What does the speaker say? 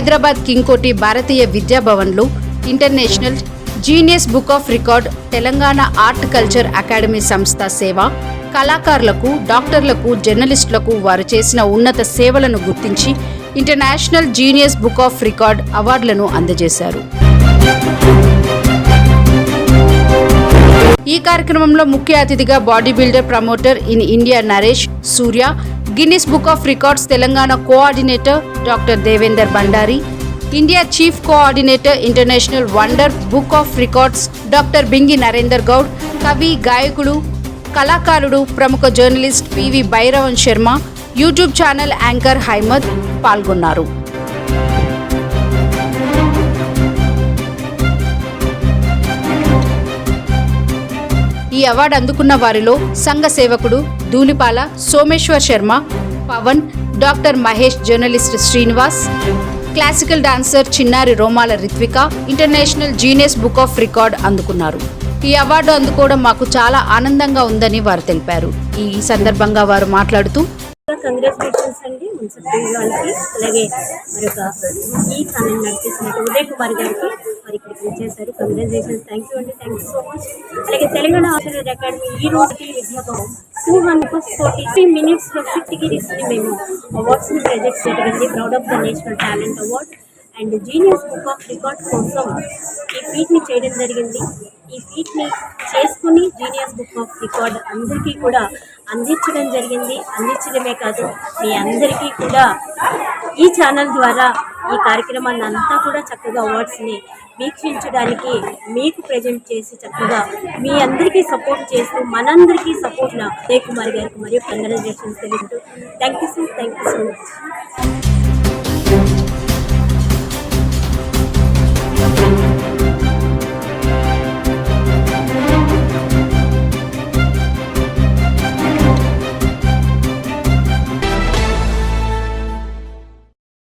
హైదరాబాద్ కింగ్కోటి భారతీయ విద్యాభవన్లో international genius book of record Telangana art culture academy సంస్థ సేవ కళాకారులకు డాక్టర్లకు జర్నలిస్టులకు వారు చేసిన ఉన్నత సేవలను గుర్తించి international genius book of record అవార్డులను అందజేశారు. ఈ కార్యక్రమంలో ముఖ్య అతిథిగా body builder promoter in India Naresh Surya Guinness book of records Telangana coordinator doctor Devender Bandari India chief coordinator international wonder book of records doctor Bingi Narender Goud కవి గాయకుడు కళాకారుడు ప్రముఖ journalist PV Bhairavan Sharma YouTube channel anchor హైమద్ పాల్గొన్నారు ఈ award అందుకున్న వారిలో సంఘ సేవకుడు Dhulipala Someshwar Sharma Pavan doctor Mahesh journalist Srinivas classical dancer చిన్నారి Romala Ritvika international genius book of record అందుకున్నారు. ఈ అవార్డు అందుకోవడం మాకు చాలా ఆనందంగా ఉందని వారు తెలిపారు. ఈ సందర్భంగా వారు మాట్లాడుతూ కంగ్రాచులేషన్స్ అండి మున్సిపల్ వాళ్ళకి అలాగే మరొక ఈ ఛానల్ నడిపిస్తున్నట్టు ఉదయ్ కుమార్ గారికి మరి కంగ్రాచులేషన్స్ థ్యాంక్ యూ అండి. థ్యాంక్ యూ సో మచ్ అలాగే తెలంగాణ ఆర్చర్ అకాడమీ ఈ రోజుకి Vidyabhavan two hundred forty three minutes ఫిఫ్టీకి రిసీవ్ మేము అవార్డ్స్ని ప్రొజెక్ట్ జరిగింది proud of the national talent award and genius book of record కోసం ఈ ఫీట్ని చేయడం జరిగింది. ఈ ఫీట్ని చేసుకుని జీనియస్ బుక్ ఆఫ్ రికార్డ్ అందరికీ కూడా అందించడం జరిగింది. అందించడమే కాదు మీ అందరికీ కూడా ఈ ఛానల్ ద్వారా ఈ కార్యక్రమాన్ని అంతా కూడా చక్కగా అవార్డ్స్ని వీక్షించడానికి మీకు ప్రజెంట్ చేసి చక్కగా మీ అందరికీ సపోర్ట్ చేస్తూ మనందరికీ సపోర్ట్ ఉదయ్ కుమార్ గారికి మరియు కంగ్రాచులేషన్స్ తెలుపుతూ thank you so thank you so much.